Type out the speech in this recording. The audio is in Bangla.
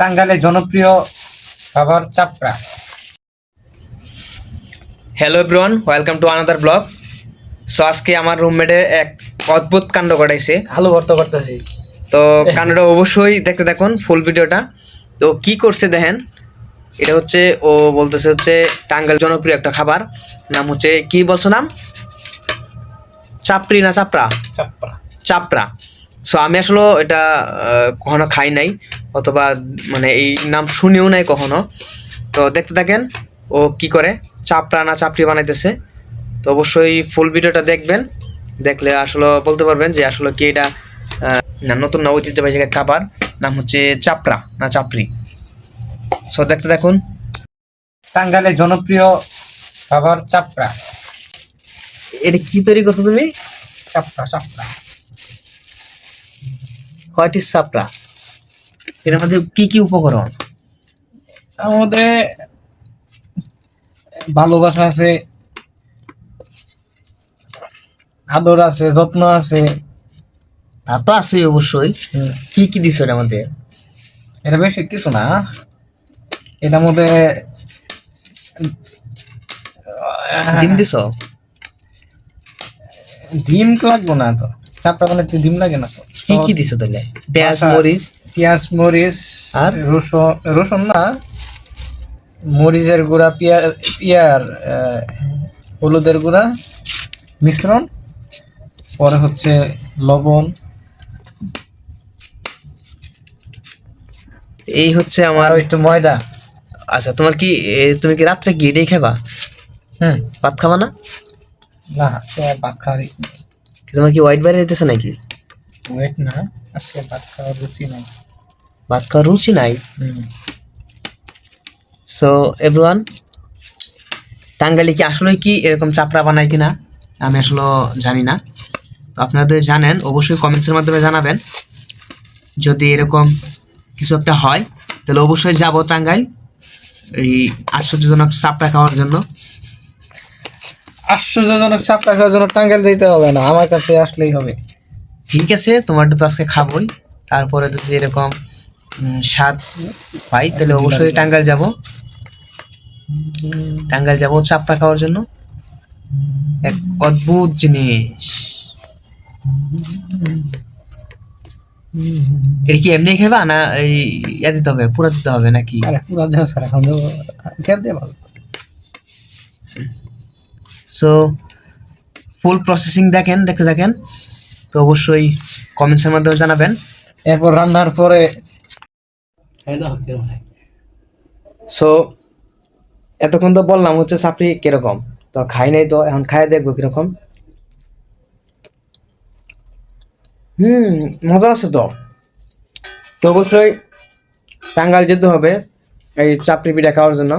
টাঙ্গাইলের জনপ্রিয় খাবার চাপড়া। Hello everyone welcome to another blog so আজকে আমার রুমমেটে এক অদ্ভুত কাণ্ড ঘটাইছে। আলু ভর্তা করতেছি। তো কাণ্ডটা অবশ্যই দেখতে দেখুন ফুল ভিডিওটা তো কি করছে দেখেন এটা হচ্ছে ও বলতেছে হচ্ছে টাঙ্গাল জনপ্রিয় একটা খাবার। নাম হচ্ছে কি বলছো নাম? চাপড়ি না চাপড়া? চাপড়া। চাপড়া। সো আমি আসলে এটা কখনো খাই নাই। অথবা মানে এই নাম শুনেও নাই কখনো। তো দেখতে থাকেন ও কি করে? চাপড়া না চাপড়ি বানাইতেছে। তো অবশ্যই ফুল ভিডিওটা দেখবেন। দেখলে আসলে বলতে পারবেন যে আসলে কি এটা আহ, না নতুন না ঐতিহ্যবাহী জায়গায় খাবার নাম হচ্ছে চাপড়া না চাপড়ি। সো দেখতে দেখুন টাঙ্গাইলের জনপ্রিয় খাবার চাপড়া। এটা কি তৈরি করছ তুমি? চাপড়া চাপড়া। What is chapra? এর মধ্যে কি কি উপকরণ? মধ্যে ভালোবাসা আছে আদর আছে যত্ন আছে। তা তো আছে অবশ্যই। কি কি দিছো এটার মধ্যে? এটা বেশি কিছু না। এটার মধ্যে ডিম দিছো? ডিম তো লাগবো না তো চাপটা বানাইতে ডিম লাগে না তো। কি কি দিছো তাহলে? পেঁয়াজ। মরিচ? পেঁয়াজ মরিচ আর? রসুন রসুন না মরিচের গুঁড়া পেঁয়াজ আহ, হলুদের গুঁড়া মিশ্রণ পরে হচ্ছে লবণ। এই হচ্ছে আমার একটু ময়দা। আচ্ছা তোমার কি তুমি কি রাত্রে কি এটাই খাবা? হুম। ভাত খাবা না? না ভাত খাওয়ার তোমার কি হোয়াইট বাইরে যেতেছো নাকি? ওয়েট না আজকে ভাত খাওয়ার রুচি নাই। ভাত খাওয়ার রুচি নাই? সো এভরিওয়ান টাঙ্গালি কি আসলে কি এরকম চাপড়া বানায় কিনা আমি আসলে জানি না। তো যদি জানেন অবশ্যই কমেন্টসের মাধ্যমে জানাবেন। যদি এরকম কিছু একটা হয় তাহলে অবশ্যই যাব টাঙ্গাইল এই আশ্চর্যজনক চাপড়া খাওয়ার জন্য। আশ্চর্যজনক চাপটা খাওয়ার জন্য টাঙ্গাইল দিতে হবে না আমার কাছে আসলেই হবে। ঠিক আছে তোমারটা তো আজকে খাবোই। তারপরে যদি এরকম স্বাদ পাই তাহলে অবশ্যই টাঙ্গাইল যাব। টাঙ্গাইল যাব চাপড়া খাওয়ার জন্য। এক অদ্ভুত জিনিস। এটা কি এমনি খাবা না এই ইয়া দিতে হবে পুরো দিতে হবে নাকি? পুরা দেহ সারা এখন ভালো? সো ফুল প্রসেসিং দেখেন দেখতে থাকেন। তো অবশ্যই কমেন্টসের মাধ্যমে জানাবেন। এরপর রান্নার পরে সো এতক্ষণ তো বললাম হচ্ছে সাপড়ি কীরকম। তো খাই নাই তো এখন খাই দেখব কীরকম। হুম মজা আছে তো। তো অবশ্যই টাঙ্গাল যেতে হবে এই চাপড়ি পিঠা খাওয়ার জন্য।